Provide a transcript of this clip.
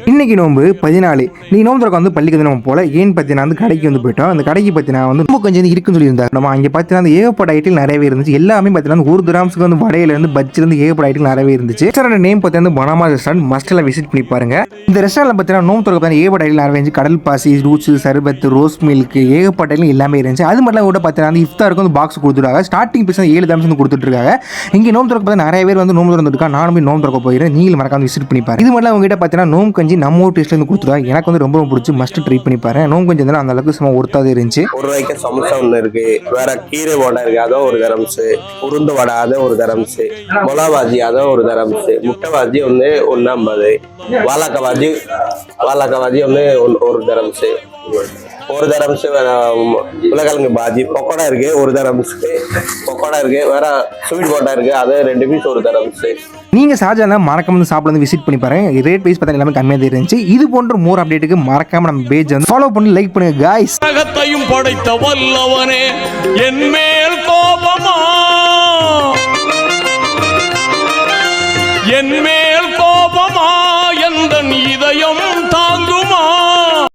இன்னைக்கு நோம்பு பதினாலு. நீ நோம்பு திறக்க வந்து பள்ளிக்கு வந்து நம்ம போல. ஏன்னு பார்த்தீங்கன்னா வந்து கடைக்கு வந்து போயிட்டோம். அந்த கடைக்கு பார்த்தீங்கன்னா வந்து ரொம்ப கொஞ்சம் இருக்குன்னு சொல்லியிருந்தாங்க. நம்ம அங்கே பார்த்தீங்கன்னா அந்த ஏகப்பட்ட ஐட்டம் நிறையவே இருந்துச்சு. எல்லாமே பார்த்தீங்கன்னா ஒரு கிராம்ஸ்க்கு வந்து வடையிலேருந்து இருந்து ஏகப்பட்ட ஐட்டம் நிறையவே இருந்துச்சு. ரெஸ்டாரண்ட் நேம் பார்த்தீங்கன்னா பனாமா ரெஸ்டாரண்ட் மஸ்ட்டில் விசிட் பண்ணி பாருங்க. இந்த ரெஸ்டாரண்ட் பார்த்தீங்கன்னா நோம்பு திறக்க பார்த்தீங்கன்னா ஏகப்பட்ட ஐட்டம் நிறைய இருந்துச்சு. கடல் பாசி ரூட்ஸ் சர்பத் ரோஸ் மில்க் ஏகப்பட்ட ஐட்டில் எல்லாமே இருந்துச்சு. அது மட்டும் கூட பார்த்தீங்கன்னா வந்து இஃப்தாருக்கு வந்து பாக்ஸ் கொடுத்துருக்காங்க. ஸ்டார்டிங் பீஸ் ஏழு கிராம்ஸ் வந்து கொடுத்துட்ருக்காங்க. இங்கே நோம்பு திறக்க பார்த்தா நிறைய பேர் வந்து நோம்பு திறந்துருக்கா நானும் போய் நோம்பு திறக்க போயிடுறேன். நீங்களும் மறக்காம விசிட் பண்ணி பாருங்க. இது மட்டும் அவங்ககிட்ட பார்த்தீங்கன்னா நோம்பு கஞ்சி நம்ம ஊர் டேஸ்ட்ல இருந்து எனக்கு வந்து ரொம்ப ரொம்ப பிடிச்சி மஸ்ட் ட்ரை பண்ணி பாரு நோம்பு கஞ்சி வந்து அந்த அளவுக்கு சும்மா ஒருத்தாது இருந்துச்சு. ஒரு ரூபாய்க்கு சமோசா ஒன்று இருக்கு. வேற கீரை வடை இருக்கு அதோ ஒரு தரம்ஸ் உருண்டு வடை அதோ ஒரு தரம்ஸ் மொளா பாஜி அதோ ஒரு தரம்ஸ் முட்டை பாஜி வந்து ஒன்று ஐம்பது. வாழைக்காய் பாஜி வாழைக்காய் பாஜி வந்து ஒன்- ஒரு தரம்ஸ் ஒரு உம், உருளைக்கிழங்கு பாஜி. பக்கோடா இருக்கு ஒரு தரம்ஸ்க்கு பக்கோடா இருக்கு வேற ஸ்வீட் போட்டா இருக்கு அது ரெண்டு பீஸ் ஒரு தரம்ஸ் நீங்க ஷாஜால மறக்காம வந்து சாப்பிட வந்து விசிட் பண்ணி பாருங்க. ரேட் வைஸ் பார்த்தா எல்லாமே கம்மியாக தான் இருந்துச்சு. இது போன்ற மோர் அப்டேட்டுக்கு மறக்காம நம்ம பேஜ் வந்து ஃபாலோ பண்ணி லைக் பண்ணுங்க காய்ஸ் உலகத்தையும் படைத்த வல்லவனே என் மேல் கோபமா? என் மேல் கோபமா? எந்த இதயம்